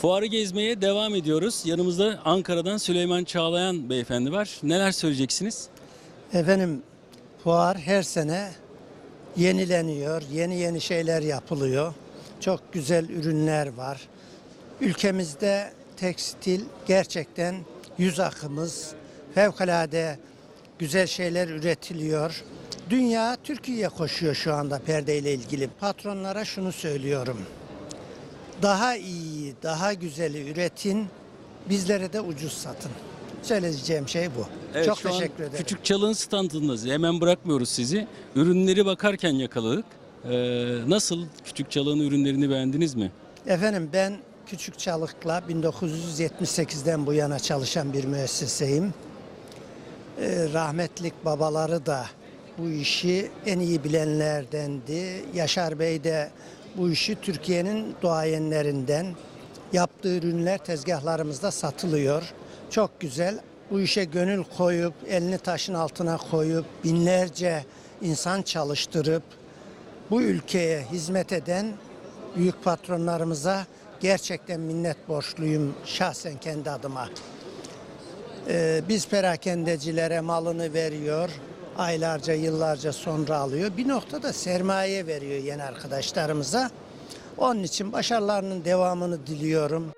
Fuarı gezmeye devam ediyoruz. Yanımızda Ankara'dan Süleyman Çağlayan beyefendi var. Neler söyleyeceksiniz? Efendim fuar her sene yenileniyor. Yeni yeni şeyler yapılıyor. Çok güzel ürünler var. Ülkemizde tekstil gerçekten yüz akımız. Fevkalade güzel şeyler üretiliyor. Dünya Türkiye'ye koşuyor şu anda perdeyle ilgili. Patronlara şunu söylüyorum. Daha iyi, daha güzeli üretin, bizlere de ucuz satın. Söyleyeceğim şey bu. Çok şu an teşekkür ederim. Küçük Çalık'ın standındayız. Hemen bırakmıyoruz sizi. Ürünleri bakarken yakaladık. Ee, nasıl Küçük Çalık'ın ürünlerini beğendiniz mi? Efendim ben Küçük Çalık'la 1978'den bu yana çalışan bir müesseseyim. Ee, rahmetlik babaları da bu işi en iyi bilenlerdendi. Yaşar Bey de bu işi Türkiye'nin duayenlerinden. Yaptığı ürünler tezgahlarımızda satılıyor. Çok güzel. Bu işe gönül koyup, elini taşın altına koyup, binlerce insan çalıştırıp, bu ülkeye hizmet eden büyük patronlarımıza gerçekten minnet borçluyum şahsen kendi adıma. Ee, biz perakendecilere malını veriyor, aylarca yıllarca sonra alıyor. Bir noktada sermaye veriyor yeni arkadaşlarımıza. Onun için başarılarının devamını diliyorum.